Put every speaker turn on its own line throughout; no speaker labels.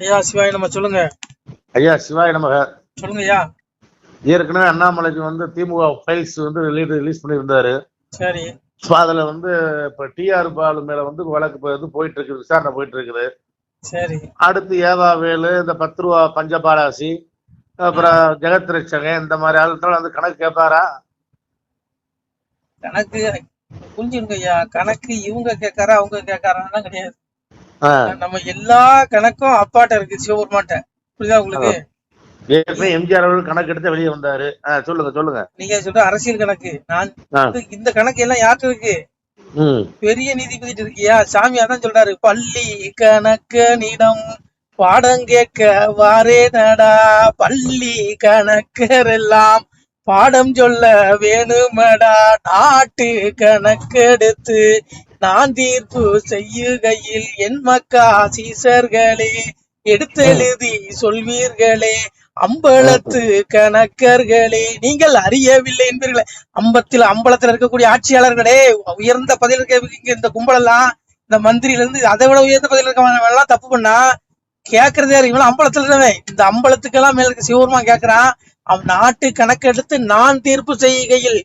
ஐயா சிவாய் நம்ம சொல்லுங்க.
ஐயா சிவாய நமக.
சொல்லுங்க ஐயா.
ஏற்கனவே அண்ணாமலைக்கு வந்து திமுக ஃபைல்ஸ் வந்து ரிலீஸ் ரிலீஸ் பண்ணியிருந்தாரு.
சரி.
So அதுல வந்து இப்ப டிஆர் பாலு மேல வந்து வழக்கு வந்து போயிட்டு இருக்குது விசாரணை போயிட்டு இருக்குது
சரி.
அடுத்து ஏவாவேலு இந்த பத்து ரூபா பஞ்சபாலாசி அப்புறம் ஜெகத் ரட்சகன் இந்த மாதிரி ஆளுகள் வந்து கணக்கு கேட்பாரா
கணக்கு புரிஞ்சுருங்க ஐயா. கணக்கு இவங்க கேட்காரா அவங்க கேட்காரான்னு கிடையாது. நம்ம எல்லா கணக்கும் அப்பாட்ட இருக்கு சிவபெருமான்ட்ட. புரியுதா உங்களுக்கு?
ஏற்கனவே எம்ஜிஆர் அவர்கள் கணக்கு எடுத்து வெளியே வந்தாரு. சொல்லுங்க சொல்லுங்க.
நீங்க சொல்ற அரசியல் கணக்கு. நான் இந்த கணக்கு எல்லாம் யார்கிட்ட இருக்கு? பெரிய நீதிபதி இருக்கியா? சாமி அதான் சொல்றாரு பள்ளி கணக்கனிடம் பாடம் கேட்க வாரே நடா பள்ளி கணக்கர் எல்லாம் பாடம் சொல்ல வேணுமடா நாட்டு கணக்கெடுத்து நான் தீர்ப்பு செய்யுகையில் என் மக்கா சீசர்களே எடுத்தெழுதி சொல்வீர்களே. அம்பலத்து கணக்கர்களே நீங்கள் அறியவில்லை என்பீர்களே. அம்பத்தில் அம்பலத்துல இருக்கக்கூடிய ஆட்சியாளர்களே உயர்ந்த பதவியில் இருக்க இந்த கும்பலெல்லாம் இந்த மந்திரியில இருந்து அதை விட உயர்ந்த பதவியில் இருக்கவங்க தப்பு பண்ணா கேக்குறதே யாரு? இவன் அம்பலத்துல இருந்தவன் இந்த அம்பலத்துக்கெல்லாம் மேல இருக்க சிவருமா கேக்குறான் அவன் நாட்டு கணக்கெடுத்து நான் தீர்ப்பு செய்கையில்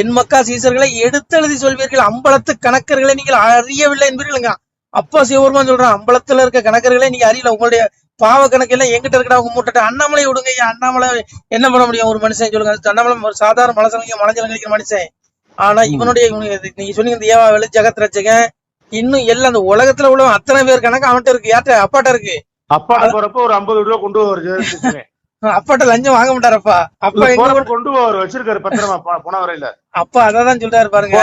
என் மக்கா சீசர்களை எடுத்தெழுதி சொல்வீர்கள். அம்பலத்து கணக்கர்களை நீங்கள் அறியவில்லை என்பீர்களுங்க. அப்பா சிவபெருமான் சொல்றான் அம்பலத்துல இருக்க கணக்கர்களை நீங்க அறியல. உங்களுடைய பாவ கணக்கெல்லாம் எங்கிட்ட இருக்கடா உங்க மூட்டை அண்ணாமலை விடுங்க அண்ணாமலை என்ன பண்ண முடியும்? ஒரு மனுஷன் சொல்லுங்க. அண்ணாமலை ஒரு சாதாரண மனசங்க மனஜலம் கழிக்கிற மனுஷன். ஆனா இவனுடைய நீங்க சொன்னீங்க இந்த ஏவா வெளி ஜெகத் ரட்சகன் இன்னும் எல்லாம் அந்த உலகத்துல உள்ள அத்தனை பேர் கணக்கு அவன்கிட்ட இருக்கு. யார்கிட்ட? அப்பாட்ட இருக்கு.
அப்பா போறப்ப ஒரு ஐம்பது ரூபா கொண்டு வருது
அப்பாட்ட லஞ்சம் வாங்க மாட்டாரப்பா. அப்பா எங்க
கொண்டு போவார் வச்சிருக்காரு பத்திரமா போன வரையில.
அப்பா அதான் சொல்றாரு பாருங்க.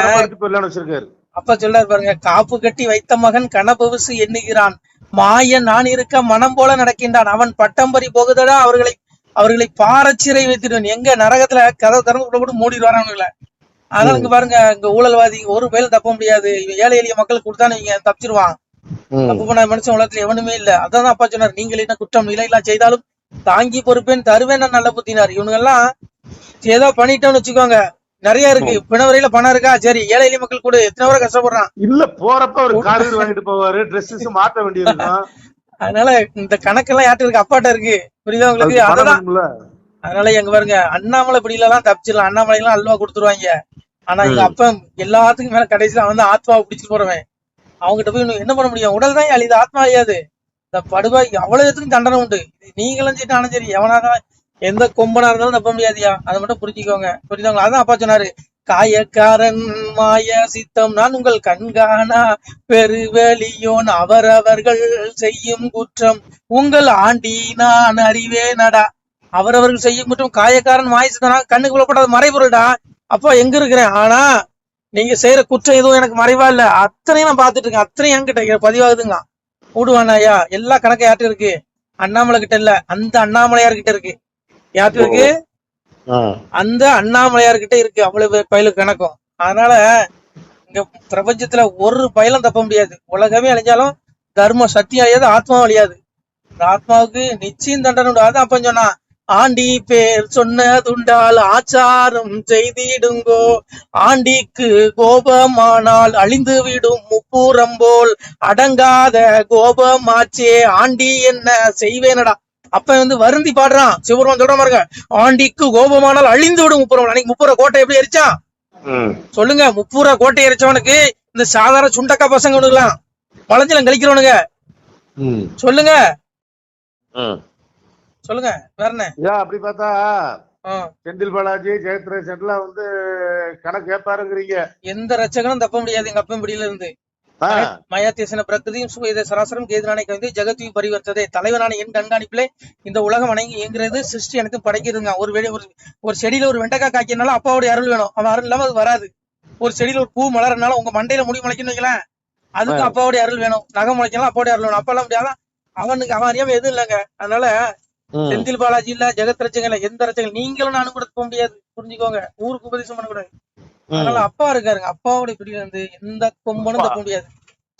வச்சிருக்காரு.
அப்பா சொல்றாரு பாருங்க காப்பு கட்டி வைத்த மகன் கனபவுசு எண்ணுகிறான். மாயன் நான் இருக்க மனம் போல நடக்கின்றான். அவன் பட்டம் பறி போகுதடா அவர்களை அவர்களை பாரச்சிறை வைத்திடுவன். எங்க நரகத்துல கதவை திறந்து கூட கூட மூடிடுவாரு அவனுங்களை அதனால இங்க பாருங்க இங்க ஊழல்வாதி ஒரு பயிலும் தப்ப முடியாது. இவன் ஏழை எளிய மக்களுக்கு கொடுத்தானே இவங்க தப்பிச்சிருவான். தப்பு பண்ண மனுஷன் உலகத்துல எவனுமே இல்ல. அதான் அப்பா சொன்னார் நீங்கள் என்ன குற்றம் நிலையில்லா செய்தாலும் தாங்கி பொறுப்பேன் தருவேன் நான் நல்ல புத்தினார். இவனுங்க எல்லாம் ஏதோ பண்ணிட்டோம்னு வச்சுக்கோங்க. நிறைய இருக்கு. பிணவரையில பணம் இருக்கா? சரி ஏழை எளிய மக்கள் கூட எத்தனை பேரை கஷ்டப்படுறான்?
இல்ல போறப்ப ஒரு கார் வாங்கிட்டு போவாரு. ட்ரெஸ்ஸஸ் மாத்த வேண்டியிருக்கும்.
அதனால இந்த கணக்கெல்லாம் யார்ட்ட இருக்கு? அப்பாட்ட இருக்கு. புரியுதா உங்களுக்கு?
வேணும்ல.
அதனால எங்க பாருங்க. அண்ணாமலை பிடிலாம் தப்பிச்சிடலாம். அண்ணாமலை எல்லாம் அல்வா கொடுத்துருவாங்க. ஆனா எங்க அப்பா எல்லாத்துக்கும் மேல கடைசியில அவன் வந்து ஆத்மாவை பிடிச்சிட்டு போறவன். அவங்ககிட்ட போய் என்ன பண்ண முடியும்? உடல் தான் அழியுது ஆத்மா அழியாது இந்த படுவாய் எவ்வளவு எதுக்கும் தண்டனை உண்டு. நீங்களும் சரி நானும் சரி. எவனாக எந்த கொம்பனா இருந்தாலும் தப்ப முடியாதியா. அதை மட்டும் புரிஞ்சுக்கோங்க. புரியுதாங்களா? அதான் அப்பா சொன்னாரு காயக்காரன் மாய சித்தம் நான் உங்கள் கண்காணா. பெருவெளியோன் அவரவர்கள் செய்யும் குற்றம். உங்கள் ஆண்டி நான் அறிவேனடா. அவரவர்கள் செய்யும் குற்றம் காயக்காரன் மாய சித்தனா? கண்ணுக்கு புலப்படாத மறைபொருள்டா. அப்பா எங்க இருக்கிறேன்? ஆனா நீங்க செய்யற குற்றம் எதுவும் எனக்கு மறைவா இல்ல. அத்தனையும் நான் பாத்துட்டு இருக்கேன். அத்தனையும் என்கிட்ட பதிவாகுதுங்க விடுவானா ஐயா எல்லா கணக்கும் யார்கிட்ட இருக்கு? அண்ணாமலை கிட்ட இல்ல. அந்த அண்ணாமலையார் கிட்ட இருக்கு. யார்கிட்ட இருக்கு. அந்த அண்ணாமலையார் கிட்ட இருக்கு அவ்வளவு பயலுக்கு கணக்கும். அதனால இங்க பிரபஞ்சத்துல ஒரு பயலும் தப்ப முடியாது. உலகமே அழிஞ்சாலும் தர்மம் சத்தியம் அழியாது ஆத்மாவும் அழியாது. இந்த ஆத்மாவுக்கு நிச்சயம் தண்டனை உண்டு. அதான் அப்ப சொன்னா ஆண்டி பேர் சொன்னதுண்டால் ஆச்சாரம் செய்திடுங்கோ. ஆண்டிக்கு கோபமானால் அழிந்து விடும் முப்பூரம் போல். அடங்காத கோபமாச்சே ஆண்டி என்ன செய்வேனடா. அப்ப வந்து வருந்தி பாடுறான் சிவருமன் சொல்ற பாருங்க ஆண்டிக்கு கோபமானால் அழிந்து விடும் முப்புறம் அன்னைக்கு முப்புற கோட்டை எப்படி எரிச்சான். சொல்லுங்க முப்பூரா கோட்டை எரிச்சவனுக்கு இந்த சாதாரண சுண்டக்கா பசங்க ஒண்ணுக்கலாம் வளஞ்சலம் கழிக்கிறவனுங்க. சொல்லுங்க. சொல்லுங்க வேற என்ன
ஏன் அப்படி பார்த்தா. செந்தில் பாலாஜி ஜெயத்ரேஷன் எல்லாம் வந்து கணக்கு கேட்பாருங்கிறீங்க
எந்த ரச்சகனும் தப்ப முடியாது எங்க அப்பன் பிடியில இருந்து. மயாத்தேசன பிரகிருதியும் சுவேத சராசரம் கேதுரானை கவிதை ஜெகத்தையும் பரிவர்த்ததே. தலைவனான என் கண்காணிப்பிலே இந்த உலகம் வணங்கி இயங்குறது சிருஷ்டி எனக்கு படைக்கிறதுங்க. ஒரு வெளி ஒரு ஒரு செடியில ஒரு வெண்டைக்காய் காய்க்கிறனால அப்பாவுடைய அருள் வேணும். அவன் அருள் இல்லாம அது வராது. ஒரு செடியில ஒரு பூ மலர்னால உங்க மண்டையில முடி முளைக்கணும் வைங்களேன் அதுக்கு அப்பாவுடைய அருள் வேணும். நகை முளைக்கலாம் அப்பாவுடைய அருள் வேணும். அப்பா எல்லாம் முடியாதான் அவனுக்கு அவன் அறியாம எதுவும் இல்லைங்க. அதனால. செந்தில் பாலாஜி இல்ல ஜெகத் ரச்சகன் இல்ல எந்த ரச்சகன் நீங்களும் நானும் கூட போக முடியாது. புரிஞ்சுக்கோங்க. ஊருக்கு உபதேசம் பண்ணக்கூடாது அதனால அப்பா இருக்காருங்க. அப்பாவுடைய பிடியில இருந்து எந்த கொம்பனும் தப்ப முடியாது.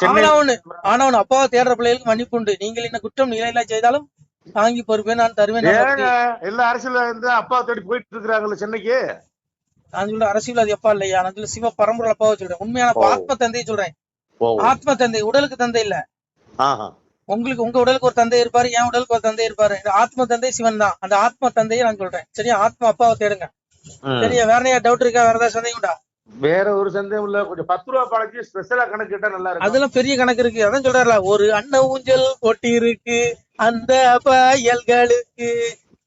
சென்னை-
ஆனா ஒண்ணு ஆனா ஒண்ணு அப்பாவை தேடுற பிள்ளைகளுக்கு மன்னிப்பு உண்டு. நீங்கள் என்ன குற்றம் நிலையில செய்தாலும் தாங்கி பொறுப்பேன் நான் தருவேன்.
எல்லா அரசியல் இருந்து அப்பா தேடி போயிட்டு இருக்காங்கல்ல சென்னைக்கு?
நான் சொல்ற அரசியல்வாதி அப்பா இல்லையா? நான் சொல்ல சிவ பரம்பரை அப்பாவை சொல்றேன். உண்மையான. ஆத்ம தந்தையை சொல்றேன். ஆத்ம தந்தை உடலுக்கு தந்தை இல்ல.
ஆஹா.
உங்களுக்கு உங்க உடலுக்கு ஒரு தந்தை இருப்பாரு என் உடலுக்கு ஒரு தந்தை இருப்பாரு. ஆத்ம தந்தை சிவன் தான். அந்த ஆத்ம தந்தையை நான் சொல்றேன். சரியா? ஆத்மா அப்பாவை தேடுங்க. சரியா? வேற ஏதாவது டவுட் இருக்கா? வேற ஏதாவது சந்தேகம் உண்டா?
வேற ஒரு சந்தேகம் இல்ல. கொஞ்சம் பத்து ரூபா பழக்கி ஸ்பெஷலா கணக்கு கேட்டா நல்லா இருக்கும்.
அதெல்லாம் பெரிய கணக்கு இருக்கு. அதான் சொல்றாருல ஒரு அன்ன ஊஞ்சல் கொட்டி இருக்கு. அந்த பயல்களுக்கு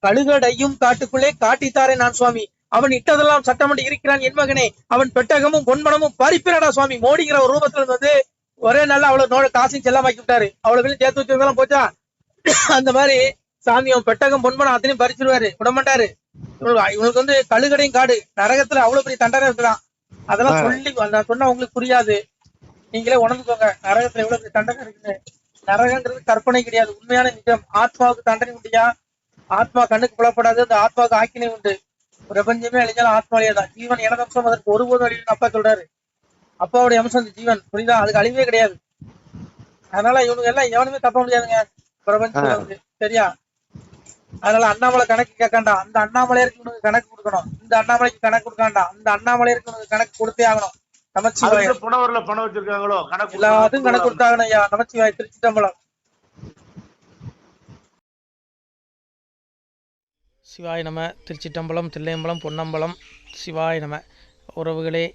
கழுகடையும் காட்டுக்குள்ளே காட்டித்தாரே நான் சுவாமி. அவன் இட்டதெல்லாம் சட்டமன்ற இருக்கிறான் என் மகனே. அவன் பெட்டகமும் பொன்மனமும் பறிப்பினடா சுவாமி. மோடிங்கிற ஒரு ரூபத்துல வந்து ஒரே நாள்ல அவ்வளவு நோட காசையும் செல்லாமாக்கி விட்டாரு. அவ்வளவு சேர்த்து வச்சதெல்லாம் போச்சா? அந்த மாதிரி சாமி அவன் பெட்டகம் பொன்மனம் அத்தனையும் பறிச்சிருவாரு. விடமாட்டாரு இவனுக்கு வந்து கழுகடையும் காடு. நரகத்துல அவ்வளவு பெரிய தண்டனை இருக்குதான் அதெல்லாம் சொல்லி நான் சொன்னா உங்களுக்கு புரியாது. நீங்களே உணர்ந்துக்கோங்க. நரகத்துல எவ்வளவு பெரிய தண்டனை இருக்குன்னு. நரகங்கிறது கற்பனை கிடையாது. உண்மையான நிஜம். ஆத்மாவுக்கு தண்டனை உண்டியா? ஆத்மா கண்ணுக்கு புலப்படாது. அந்த ஆத்மாவுக்கு ஆக்கினை உண்டு. பிரபஞ்சமே அழிஞ்சாலும் ஆத்மாலேயே தான். ஜீவன் எனது அம்சம் அதற்கு ஒருபோதும் அழிவுன்னு அப்பா சொல்றாரு. அப்பாவுடைய அம்சம் இந்த ஜீவன் புரியுதா? அதுக்கு அழிவே கிடையாது. அதனால இவனுங்க எல்லாம் எவனுமே தப்ப முடியாதுங்க. பிரபஞ்சத்துல வந்து சரியா? அதனால அண்ணாமலை கணக்கு கேட்காண்டா. அந்த அண்ணாமலையருக்கு இவனுக்கு கணக்கு கொடுக்கணும். இந்த அண்ணாமலைக்கு கணக்கு கொடுக்காண்டா அந்த அண்ணாமலையருக்கு இவனுக்கு கணக்கு கொடுத்தே ஆகணும். நமச்சிவாயம்
புனவர்ல பணம் வச்சிருக்காங்களோ? கணக்கு
எல்லாத்துக்கும் கணக்கு கொடுத்தாகணும் ஐயா. நமச்சிவாய் திருச்சி தம்பலம். சிவாய நம. திருச்சிட்டம்பலம் தில்லையம்பலம் பொன்னம்பலம். சிவாய நம. உறவுகளே